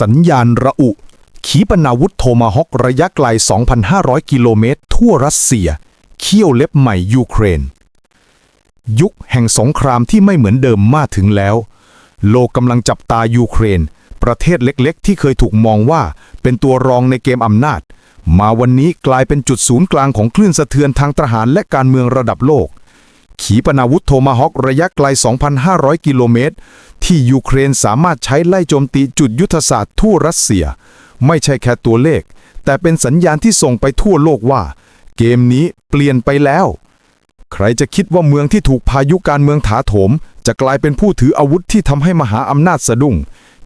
สัญญาณระอุ ขีปนาวุธโทมาฮอกระยะไกล 2,500 กิโลเมตร ทั่วรัสเซีย เขี้ยวเล็บใหม่ยูเครน ยุคแห่งสงครามที่ไม่เหมือนเดิมมาถึงแล้ว โลกกำลังจับตายูเครน ประเทศเล็กๆ ที่เคยถูกมองว่าเป็นตัวรองในเกมอำนาจ มาวันนี้กลายเป็นจุดศูนย์กลางของคลื่นสะเทือนทางทหารและการเมืองระดับโลก ขีปนาวุธโทมาฮอกระยะไกล 2,500 กิโลเมตร ที่ยูเครนสามารถใช้ไล่โจมตีจุดยุทธศาสตร์ทั่วรัสเซีย ไม่ใช่แค่ตัวเลข แต่เป็นสัญญาณที่ส่งไปทั่วโลกว่า เกมนี้เปลี่ยนไปแล้ว ใครจะคิดว่าเมืองที่ถูกพายุการเมืองถาโถม จะกลายเป็นผู้ถืออาวุธที่ทำให้มหาอำนาจสะดุ้ง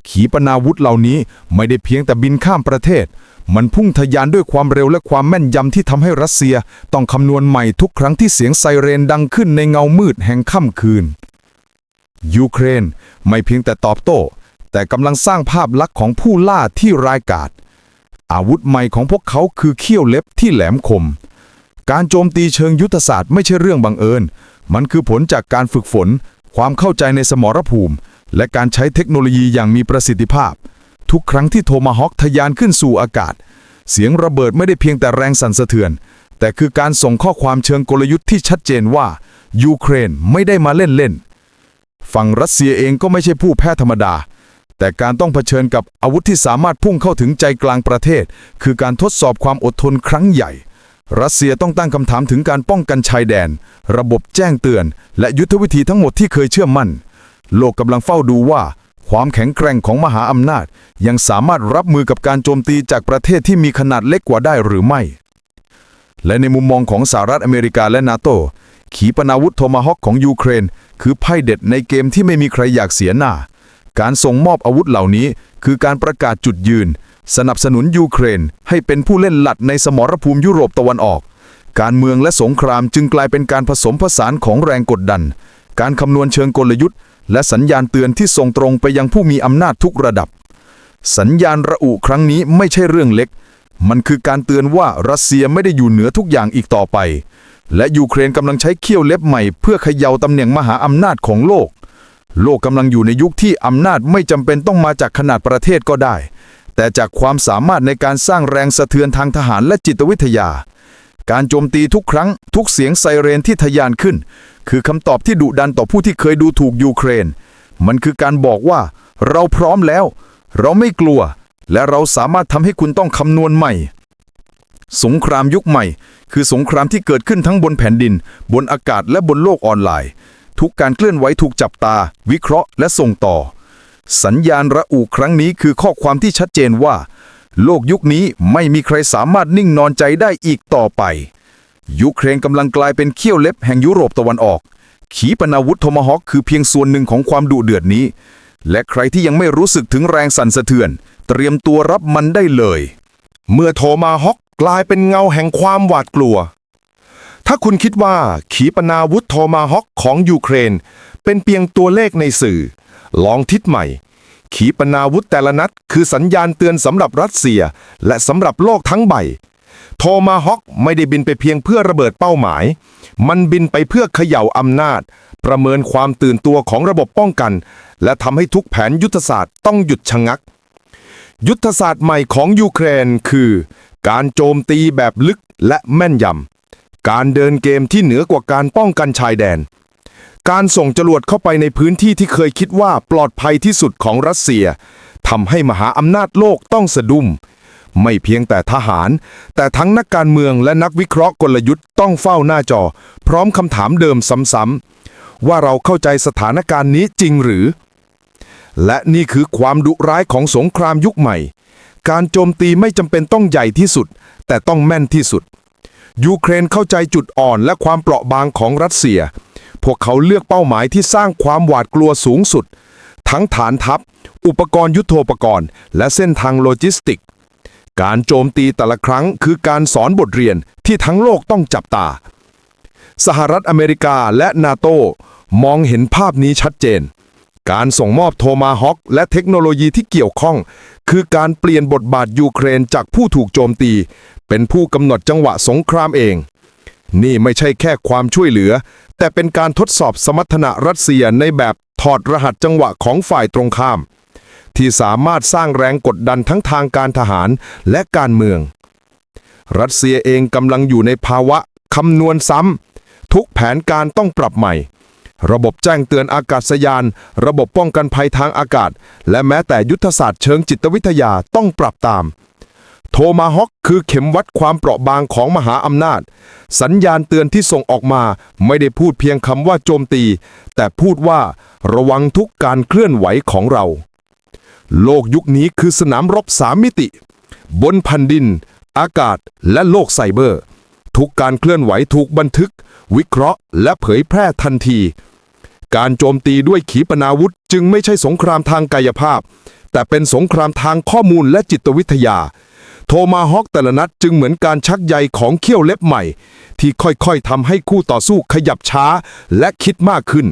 ขีปนาวุธเหล่านี้ไม่ได้เพียงแต่บินข้ามประเทศ มันพุ่งทะยานด้วยความเร็วและความแม่นยำที่ทำให้รัสเซีย ต้องคำนวณใหม่ทุกครั้งที่เสียงไซเรนดังขึ้นในเงามืดแห่งค่ำคืน ยูเครนไม่เพียงแต่ตอบโต้ แต่กำลังสร้างภาพลักษณ์ของผู้ล่าที่ร้ายกาจอาวุธใหม่ของพวกเขาคือเขี้ยวเล็บที่แหลมคม การโจมตีเชิงยุทธศาสตร์ไม่ใช่เรื่องบังเอิญ มันคือผลจากการฝึกฝน ความเข้าใจในสมรภูมิ และการใช้เทคโนโลยีอย่างมีประสิทธิภาพ ทุกครั้งที่โทมาฮอคทะยานขึ้นสู่อากาศ เสียงระเบิดไม่ได้เพียงแต่แรงสั่นสะเทือน แต่คือการส่งข้อความเชิงกลยุทธ์ที่ชัดเจนว่า ยูเครนไม่ได้มาเล่นๆฝั่งรัสเซียเองก็ไม่ใช่ผู้แพ้ธรรมดา แต่การต้องเผชิญกับอาวุธที่สามารถพุ่งเข้าถึงใจกลางประเทศ คือการทดสอบความอดทนครั้งใหญ่ รัสเซียต้องตั้งคำถามถึงการป้องกันชายแดน ระบบแจ้งเตือน และยุทธวิธีทั้งหมดที่เคยเชื่อมั่น โลกกำลังเฝ้าดูว่า ความแข็งแกร่งของมหาอำนาจ ยังสามารถรับมือกับการโจมตีจากประเทศที่มีขนาดเล็กกว่าได้หรือไม่ และในมุมมองของสหรัฐอเมริกาและนาโต ขีปนาวุธโทมาฮอกของยูเครน คือไพ่เด็ดในเกมที่ไม่มีใครอยากเสียหน้า การส่งมอบอาวุธเหล่านี้ คือการประกาศจุดยืน สนับสนุนยูเครน ให้เป็นผู้เล่นหลัดในสมรภูมิยุโรปตะวันออก การเมืองและสงครามจึงกลายเป็นการผสมผสานของแรงกดดัน การคำนวณเชิงกลยุทธ์ และสัญญาณเตือนที่ส่งตรงไปยังผู้มีอำนาจทุกระดับ สัญญาณระอุครั้งนี้ไม่ใช่เรื่องเล็ก มันคือการเตือนว่ารัสเซียไม่ได้อยู่เหนือทุกอย่างอีกต่อไป และยูเครนกำลังใช้เขี้ยวเล็บใหม่เพื่อเขย่าตำแหน่งมหาอำนาจของโลก โลกกำลังอยู่ในยุคที่อำนาจไม่จำเป็นต้องมาจากขนาดประเทศก็ได้ แต่จากความสามารถในการสร้างแรงสะเทือนทางทหารและจิตวิทยา การโจมตีทุกครั้ง ทุกเสียงไซเรนที่ทะยานขึ้น คือคำตอบที่ดุดันต่อผู้ที่เคยดูถูกยูเครน มันคือการบอกว่า เราพร้อมแล้ว เราไม่กลัว และเราสามารถทำให้คุณต้องคำนวณใหม่ สงครามยุคใหม่ คือสงครามที่เกิดขึ้นทั้งบนแผ่นดิน บนอากาศและบนโลกออนไลน์ ทุกการเคลื่อนไหวถูกจับตา วิเคราะห์ และส่งต่อ สัญญาณระอุครั้งนี้คือข้อความที่ชัดเจนว่า โลกยุคนี้ไม่มีใครสามารถนิ่งนอนใจได้อีกต่อไป ยูเครนกำลังกลายเป็นเขี้ยวเล็บแห่งยุโรปตะวันออก ขีปนาวุธโทมาฮอคคือเพียงส่วนหนึ่งของความดุเดือดนี้ และใครที่ยังไม่รู้สึกถึงแรงสั่นสะเทือน เตรียมตัวรับมันได้เลย เมื่อโทมาฮอกกลายเป็นเงาแห่งความหวาดกลัว ถ้าคุณคิดว่าขีปนาวุธโทมาฮอกของยูเครน เป็นเพียงตัวเลขในสื่อ ลองทิศใหม่ ขีปนาวุธแต่ละนัด คือสัญญาณเตือนสำหรับรัสเซีย และสำหรับโลกทั้งใบ โทมาฮอกไม่ได้บินไปเพียงเพื่อระเบิดเป้าหมาย มันบินไปเพื่อเขย่าอำนาจ ประเมินความตื่นตัวของระบบป้องกัน และทำให้ทุกแผนยุทธศาสตร์ต้องหยุดชะงัก ยุทธศาสตร์ใหม่ของยูเครนคือ การโจมตีแบบลึกและแม่นยำการเดินเกมที่เหนือกว่าการป้องกันชายแดน การส่งจรวดเข้าไปในพื้นที่ที่เคยคิดว่าปลอดภัยที่สุดของรัสเซียทำให้มหาอำนาจโลกต้องสะดุ้งไม่เพียงแต่ทหาร แต่ทั้งนักการเมืองและนักวิเคราะห์กลยุทธ์ต้องเฝ้าหน้าจอ พร้อมคำถามเดิมซ้ำๆ ว่าเราเข้าใจสถานการณ์นี้จริงหรือ และนี่คือความดุร้ายของสงครามยุคใหม่ การโจมตีไม่จำเป็นต้องใหญ่ที่สุด แต่ต้องแม่นที่สุด ยูเครนเข้าใจจุดอ่อนและความเปราะบางของรัสเซีย พวกเขาเลือกเป้าหมายที่สร้างความหวาดกลัวสูงสุด ทั้งฐานทัพ อุปกรณ์ยุทโธปกรณ์ และเส้นทางโลจิสติก การโจมตีแต่ละครั้งคือการสอนบทเรียนที่ทั้งโลกต้องจับตา สหรัฐอเมริกาและนาโตมองเห็นภาพนี้ชัดเจน การส่งมอบโทมาฮอคและเทคโนโลยีที่เกี่ยวข้อง คือการเปลี่ยนบทบาทยูเครนจากผู้ถูกโจมตี เป็นผู้กำหนดจังหวะสงครามเอง นี่ไม่ใช่แค่ความช่วยเหลือ แต่เป็นการทดสอบสมรรถนะรัสเซียในแบบถอดรหัสจังหวะของฝ่ายตรงข้าม ที่สามารถสร้างแรงกดดันทั้งทางการทหารและการเมือง รัสเซียเองกำลังอยู่ในภาวะคำนวณซ้ำทุกแผนการต้องปรับใหม่ ระบบแจ้งเตือนอากาศยาน ระบบป้องกันภัยทางอากาศ และแม้แต่ยุทธศาสตร์เชิงจิตวิทยาต้องปรับตาม โทมาฮอคคือเข็มวัดความเปราะบางของมหาอำนาจ สัญญาณเตือนที่ส่งออกมาไม่ได้พูดเพียงคำว่าโจมตี แต่พูดว่าระวังทุกการเคลื่อนไหวของเรา โลกยุคนี้คือสนามรบสามมิติ บนแผ่นดิน อากาศและโลกไซเบอร์ ทุกการเคลื่อนไหวถูกบันทึก วิเคราะห์ และเผยแพร่ทันที การโจมตีด้วยขีปนาวุธจึงไม่ใช่สงครามทางกายภาพ แต่เป็นสงครามทางข้อมูลและจิตวิทยา ทมาฮอกแต่ละนัดจึงเหมือนการชักใยของเขี้ยวเล็บใหม่ ที่ค่อยๆทำให้คู่ต่อสู้ขยับช้าและคิดมากขึ้น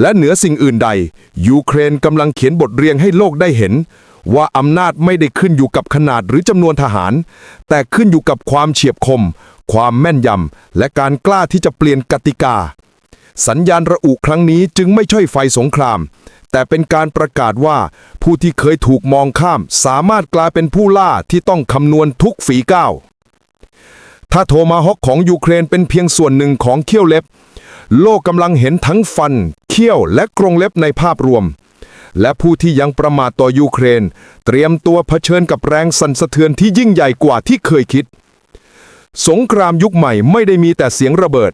และเหนือสิ่งอื่นใด ยูเครนกำลังเขียนบทเรียนให้โลกได้เห็น ว่าอำนาจไม่ได้ขึ้นอยู่กับขนาดหรือจำนวนทหาร แต่ขึ้นอยู่กับความเฉียบคม ความแม่นยำและการกล้าที่จะเปลี่ยนกติกา สัญญาณระอุครั้งนี้จึงไม่ใช่ไฟสงคราม แต่เป็นการประกาศว่าผู้ที่เคยถูกมองข้ามสามารถกลายเป็นผู้ล่าที่ต้องคำนวณทุกฝีก้าว ถ้าโทมาฮอกของยูเครนเป็นเพียงส่วนหนึ่งของเขี้ยวเล็บ โลกกำลังเห็นทั้งฟัน เขี้ยวและกรงเล็บในภาพรวม และผู้ที่ยังประมาทต่อยูเครน เตรียมตัวเผชิญกับแรงสั่นสะเทือนที่ยิ่งใหญ่กว่าที่เคยคิด สงครามยุคใหม่ไม่ได้มีแต่เสียงระเบิด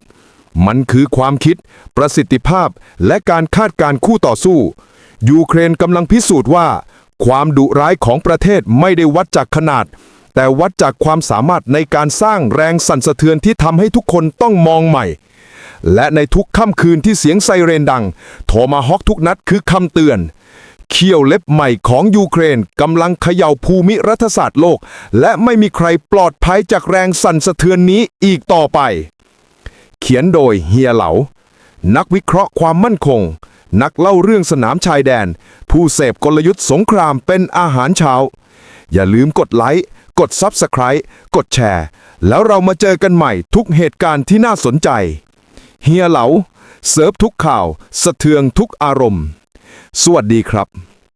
มันคือความคิด ประสิทธิภาพ และการคาดการคู่ต่อสู้ ยูเครนกำลังพิสูจน์ว่า ความดุร้ายของประเทศไม่ได้วัดจากขนาด แต่วัดจากความสามารถในการสร้างแรงสั่นสะเทือนที่ทำให้ทุกคนต้องมองใหม่ และในทุกค่ำคืนที่เสียงไซเรนดัง โทมาฮอกทุกนัดคือคำเตือนเขี้ยวเล็บใหม่ของยูเครนกำลังเขย่าภูมิรัฐศาสตร์โลก และไม่มีใครปลอดภัยจากแรงสั่นสะเทือนนี้อีกต่อไป เขียนโดยเฮียเหลา นักวิเคราะห์ความมั่นคง นักเล่าเรื่องสนามชายแดน ผู้เสพกลยุทธ์สงครามเป็นอาหารเช้า อย่าลืมกดไลค์ กด Subscribe กดแชร์ แล้วเรามาเจอกันใหม่ทุกเหตุการณ์ที่น่าสนใจ เฮียเหลา เสิร์ฟทุกข่าว สะเทืองทุกอารมณ์ สวัสดีครับ